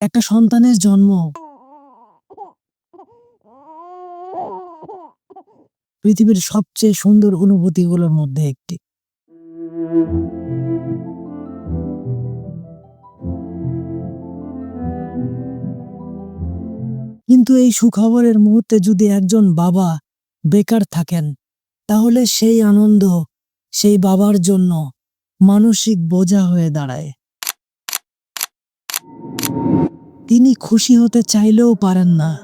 একটা সন্তানের জন্ম। পৃথিবীর সবচেয়ে সুন্দর অনুভূতিগুলোর মধ্যে একটি। কিন্তু এই সুখবরের মুহূর্তে যদি একজন বাবা বেকার থাকেন, তাহলে সেই আনন্দ, সেই বাবার জন্য মানসিক বোঝা হয়ে দাঁড়ায়। তিনি খুশি হতে চাইলেও পারেন না।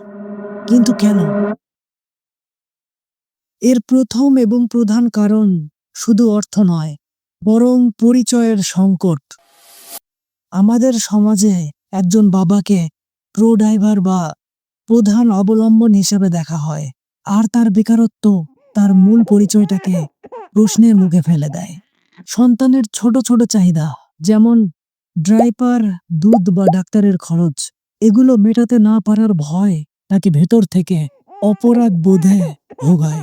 কিন্তু কেন? এর প্রথম এবং প্রধান কারণ শুধু অর্থ নয়, বরং পরিচয়ের সংকট। আমাদের সমাজে একজন বাবাকে প্রো ড্রাইভার বা প্রধান অবলম্বন হিসেবে দেখা হয়, আর তার বেকারত্ব তার মূল পরিচয়টাকে প্রশ্নের মুখে ফেলে দেয়। সন্তানের ছোট ছোট চাহিদা, যেমন ড্রাইপার, দুধ বা ডাক্তারের খরচ এগুলো মেটাতে না পারার ভয় তাকে ভেতর থেকে অপরাধ বোধে ভোগায়।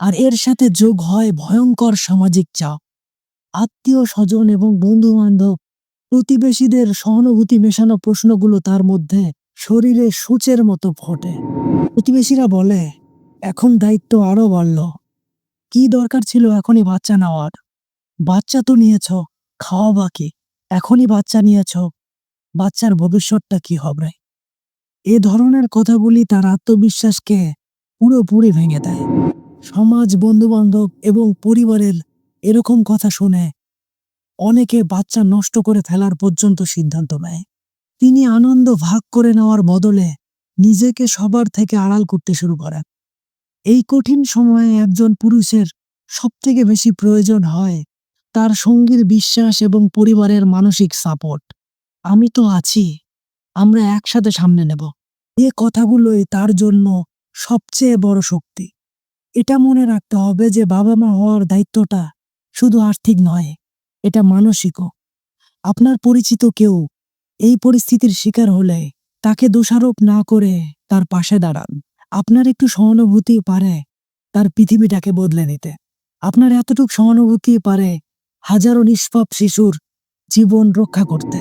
আর এর সাথে যোগ হয় ভয়ঙ্কর সামাজিক চাপ। আত্মীয় স্বজন এবং বন্ধু বান্ধব প্রতিবেশীদের সহানুভূতি মেশানো প্রশ্নগুলো তার মধ্যে শরীরে সূচের মতো ফোটে। প্রতিবেশীরা বলে, এখন দায়িত্ব আরও বাড়ল। কি দরকার ছিল এখনই বাচ্চা নেওয়ার? বাচ্চা তো নিয়েছ, খাওয়া বাকি। এখনই বাচ্চা নিয়েছ বাচ্চার ভবিষ্যৎটা কি হবে? এ ধরনের কথাগুলি তার আত্মবিশ্বাসকে পুরোপুরি ভেঙে দেয়। সমাজ, বন্ধুবান্ধব এবং পরিবারের এরকম কথা শুনে অনেকে বাচ্চা নষ্ট করে ফেলার পর্যন্ত সিদ্ধান্ত নেয়। তিনি আনন্দ ভাগ করে নেওয়ার বদলে নিজেকে সবার থেকে আড়াল করতে শুরু করেন। এই কঠিন সময়ে একজন পুরুষের সবথেকে বেশি প্রয়োজন হয় তার সঙ্গীর বিশ্বাস এবং পরিবারের মানসিক সাপোর্ট আমি তো আছি, আমরা একসাথে সামনে নেব। এ কথাগুলোই তার জন্য সবচেয়ে বড় শক্তি। এটা মনে রাখতে হবে যে বাবা মা হওয়ার দায়িত্বটা শুধু আর্থিক নয়, এটা মানসিকও। আপনার পরিচিত কেউ এই পরিস্থিতির শিকার হলে তাকে দোষারোপ না করে তার পাশে দাঁড়ান। আপনার একটু সহানুভূতি পারে তার পৃথিবীটাকে বদলে নিতে। আপনার এতটুকু সহানুভূতি পারে হাজারো নিষ্পাপ শিশুর জীবন রক্ষা করতে।